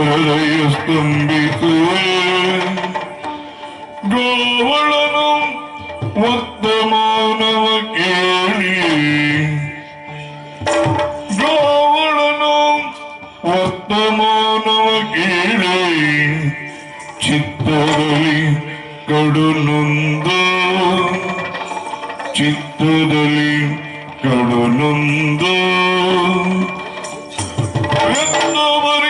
പ്രളയസ്തംഭിക്കുകയും ഗോവളനും വർത്തമാനവ കേളി ഗോവളനും വർത്തമാനവ കേളി ചിത്തതലി കടുന്നുന്തോ ചിത്തതലി കടുന്നുന്തോ എന്നവരെ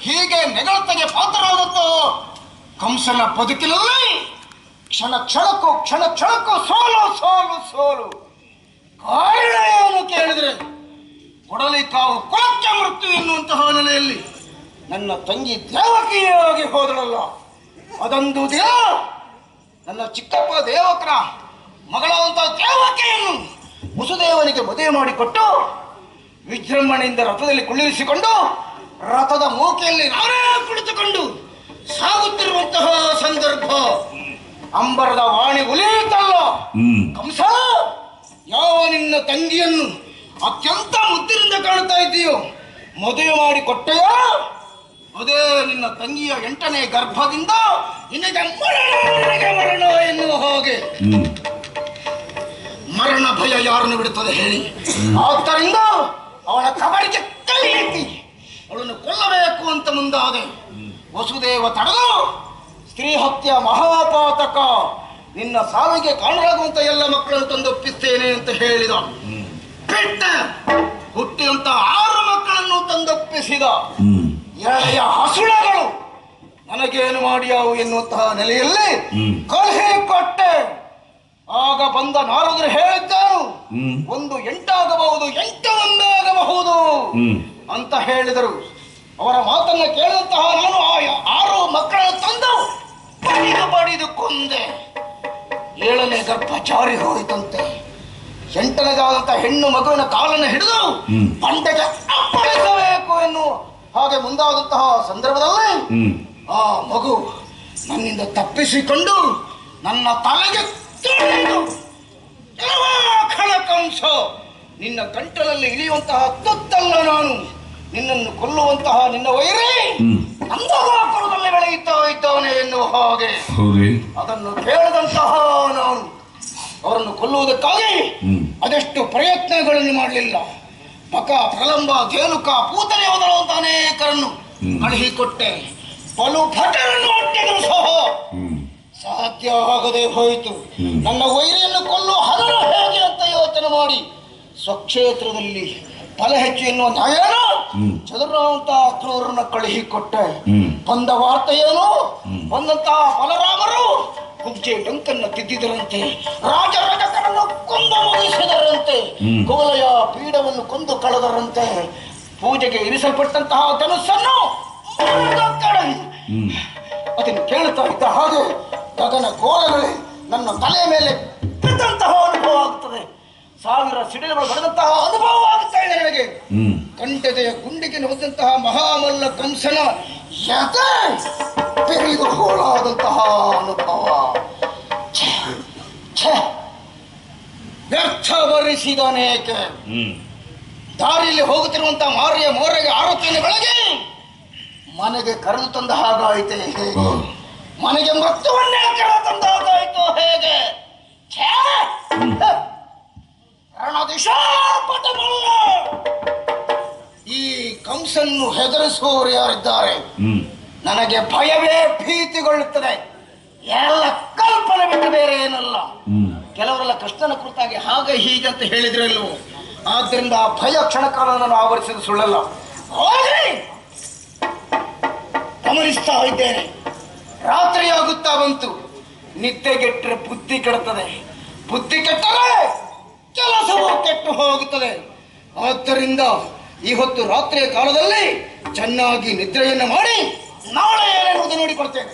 ಹೀಗೆ ನೆಗಳತೆಗೆ ಪಾತ್ರರಾದದ್ದು ಕಂಸನ ಬದುಕಿನಲ್ಲಿ ಕ್ಷಣ ಕ್ಷಣಕ್ಕೂ ಕ್ಷಣ ಕ್ಷಣಕ್ಕೂ ಸೋಲು ಸೋಲು ಸೋಲು. ಕಾರಣ ಏನು ಕೇಳಿದ್ರೆ ಕೊಡಲಿ ಕಾವು ಕೊಳಕ್ಕೆ ಮೃತ್ಯು ಎನ್ನುವಂತಹ ನೆಲೆಯಲ್ಲಿ ನನ್ನ ತಂಗಿ ದೇವಕಿಯಾಗಿ ಹೋದಳಲ್ಲ. ಅದೊಂದು ದಿನ ನನ್ನ ಚಿಕ್ಕಪ್ಪ ದೇವಕರ ಮಗಳಾದಂತಹ ದೇವಕಿಯನ್ನು ವಸುದೇವನಿಗೆ ಮದುವೆ ಮಾಡಿಕೊಟ್ಟು ವಿಜೃಂಭಣೆಯಿಂದ ರಥದಲ್ಲಿ ಕುಳ್ಳಿರಿಸಿಕೊಂಡು ರಥದ ಮೂಕೆಯಲ್ಲಿ ನಾವೇ ಕುಳಿತುಕೊಂಡು ಸಾಗುತ್ತಿರುವಂತಹ ಸಂದರ್ಭ. ಅಂಬರದ ವಾಣಿ ಉಲಿಯುತ್ತಲ್ಲ? ಕಂಸ ಯಾವ ನಿನ್ನ ತಂಗಿಯನ್ನು ಅತ್ಯಂತ ಮುದ್ದಿನಿಂದ ಕಾಣ್ತಾ ಇದ್ದೀಯೋ? ಮದುವೆ ಮಾಡಿ ಕೊಟ್ಟೆಯೋ? ಅದೇ ನಿನ್ನ ತಂಗಿಯ ಎಂಟನೇ ಗರ್ಭದಿಂದ ನಿನಗೆ ಮರಣ ಎನ್ನುವ ಹಾಗೆ. ಮರಣ ಭಯ ಯಾರನ್ನು ಬಿಡುತ್ತದೆ ಹೇಳಿ? ಆದ್ದರಿಂದ ಅವಳ ಕಬಡಿಗೆ ಕೈ ಎತ್ತಿ ಅವಳನ್ನು ಕೊಲ್ಲಬೇಕು ಅಂತ ಮುಂದಾದೆ. ವಸುದೇವ ತಡೆದು ಸ್ತ್ರೀ ಹತ್ಯೆ ಮಹಾಪಾತಕ ನಿನ್ನ ಸಾವಿಗೆ ಕಾರಣರಾಗುವಂತ ಎಲ್ಲ ಮಕ್ಕಳನ್ನು ತಂದೊಪ್ಪಿಸ್ತೇನೆ ಅಂತ ಹೇಳಿದ. ಬಿಟ್ಟ ಹುಟ್ಟಿದಂತ ಆರು ಮಕ್ಕಳನ್ನು ತಂದೊಪ್ಪಿಸಿದ. ಎಳೆಯ ಹಸುಳಗಳು ನನಗೇನು ಮಾಡ್ಯಾವು ಎನ್ನುವಂತಹ ನೆಲೆಯಲ್ಲಿ. ಕಳುಹಿ ಕೊಟ್ಟೆ ಆಗ ಬಂದ ನಾರದರು ಹೇಳಿದ್ದಾನು. ಒಂದು ಎಂಟಾಗಬಹುದು ಎಂಟು ಒಂದಾಗಬಹುದು ಅಂತ ಹೇಳಿದರು. ಅವರ ಮಾತನ್ನ ಕೇಳಿದಂತಹ ನಾನು ಆ ಆರು ಮಕ್ಕಳನ್ನು ತಂದು ಬಡಿದು ಬಡಿದು ಕೊಂದೆ. ಏಳನೇ ಗರ್ಭ ಜಾರಿ ಹೋಯಿತಂತೆ. ಎಂಟನೇದಾದಂತಹ ಹೆಣ್ಣು ಮಗುವಿನ ಕಾಲನ್ನು ಹಿಡಿದು. ಬಂಡೆಗೆ ಅಪ್ಪಳಿಸಬೇಕು ಎನ್ನುವ ಹಾಗೆ ಮುಂದಾದಂತಹ ಸಂದರ್ಭದಲ್ಲಿ ಆ ಮಗು ನನ್ನಿಂದ ತಪ್ಪಿಸಿಕೊಂಡು ನನ್ನ ತಲೆಗೆ ಖಳಕಂಸ ನಿನ್ನ ಕಂಟಲಲ್ಲಿ ಇಳಿಯುವಂತಹ ತುತ್ತಲ್ಲ ನಾನು. ನಿನ್ನನ್ನು ಕೊಲ್ಲುವಂತಹ ನಿನ್ನ ವೈರಿ ಅಂತಹ ನಂದಗಾಪುರದಲ್ಲಿ ಬೆಳೆಯುತ್ತಾ ಇದ್ದಾನೆ ಎನ್ನುವ ಹಾಗೆ. ಅದನ್ನು ಕೇಳದಂತಹ ನಾನು. ಅವರನ್ನು ಕೊಲ್ಲುವುದಕ್ಕಾಗಿ. ಅದೆಷ್ಟು ಪ್ರಯತ್ನಗಳನ್ನು ಮಾಡಲಿಲ್ಲ. ಪಕ ಪ್ರಲಂಬ ಜೇಲುಕ ಪೂತನೆ ಮೊದಲಾದಂತ ಅನೇಕರನ್ನು. ಕಳುಹಿಕೊಟ್ಟೆ ಪಲು ಭಟರನ್ನು ಸಹ. ಹ್ಮ್ ಸಾಧ್ಯ ಆಗದೆ ಹೋಯಿತು ನನ್ನ ವೈರಿಯನ್ನು ಕೊಲ್ಲುವ ಹಲವು ಹೇಗೆ ಅಂತ ಯೋಚನೆ ಮಾಡಿ ಸ್ವಕ್ಷೇತ್ರದಲ್ಲಿ ಫಲ ಹೆಚ್ಚು ಎನ್ನುವ ನಾಯೇನು. ಚದುರಂತ ಕ್ರೂರನ್ನ ಕಳುಹಿಕೊಟ್ಟೆ ಹ್ಮ್. ಬಂದ ವಾರ್ತೆ ಏನು. ಬಂದಂತಹ ಬಲರಾಮರು ಕುಬ್ಜೆ ಡಂಕನ್ನು ತಿದ್ದಿದರಂತೆ ರಾಜ ರಾಜಕರನ್ನು ಕೊಂದು ಮುಗಿಸಿದರಂತೆ. ಕೋಲಯ ಪೀಡವನ್ನು ಕೊಂದು ಕಳೆದರಂತೆ ಪೂಜೆಗೆ ಇರಿಸಲ್ಪಟ್ಟಂತಹ ಧನುಸ್ಸನ್ನು ಅದನ್ನು ಕೇಳುತ್ತಾ ಇದ್ದ ಹಾಗೆ ಗಗನ ಕೋಲಗಳು ನನ್ನ ತಲೆಯ ಮೇಲೆ ಬಿದ್ದಂತಹ ಅನುಭವ ಆಗುತ್ತದೆ ಸಾವಿರ ಸಿಡಿಲುಗಳು ಬರೆದಂತಹ ಅನುಭವ ಆಗುತ್ತಾ ಇದೆ ನನಗೆ. ಕಂಠದೆಯ ಗುಂಡಿಗೆ ಹೋದಂತಹ ಮಹಾಮಲ್ಲ ಕಂಸನ ಯತೆ ಹೋಳಾದಂತಹ ಅನುಭವ. ಛೆ, ಛೆ. ವ್ಯರ್ಥ ಬರಿಸಿದ ಅನೇಕ ದಾರಿಯಲ್ಲಿ ಹೋಗುತ್ತಿರುವಂತಹ ಮಾರಿಯ ಮೋರೆಗೆ ಆರೋಪಿಯನ್ನು ಬೆಳಗ್ಗೆ ಮನೆಗೆ ಕರೆದು ತಂದ ಹಾಗಾಯಿತೆ. ಹೇಗೆ. ಮನೆಗೆ ಮೃತ್ಯುವನ್ನೇ ಕರ ತಂದಾಯ್ತು ಹೇಗೆ? ಈ ಕಂಸನ್ನು ಹೆದರಿಸುವವರು ಯಾರಿದ್ದಾರೆ? ನನಗೆ ಭಯವೇ ಭೀತಿಗೊಳ್ಳುತ್ತದೆ. ಎಲ್ಲ ಕಲ್ಪನೆ ಬಿಟ್ಟು ಬೇರೆ ಏನಲ್ಲ. ಕೆಲವರೆಲ್ಲ ಕೃಷ್ಣನ ಕುರಿತಾಗಿ ಹಾಗೆ ಹೀಗೆ ಅಂತ ಹೇಳಿದ್ರಲ್ವೋ? ಆದ್ದರಿಂದ ಆ ಭಯ ಕ್ಷಣಕಾಲ ನಾನು ಆವರಿಸಿದ ಸುಳ್ಳಲ್ಲ. ಗಮನಿಸ್ತಾ ಇದ್ದೇನೆ. ರಾತ್ರಿಯಾಗುತ್ತಾ ಬಂತು. ನಿದ್ದೆಗೆಟ್ಟರೆ ಬುದ್ಧಿ ಕೆಡುತ್ತದೆ ಬುದ್ಧಿ ಕೆಟ್ಟರೆ ಕೆಲಸವೂ ಕೆಟ್ಟು ಹೋಗುತ್ತದೆ. ಆದ್ದರಿಂದ ಈ ಹೊತ್ತು ರಾತ್ರಿಯ ಕಾಲದಲ್ಲಿ ಚೆನ್ನಾಗಿ ನಿದ್ರೆಯನ್ನು ಮಾಡಿ ನಾಳೆ ಏನೆನ್ನುವುದು ನೋಡಿಕೊಳ್ತೇನೆ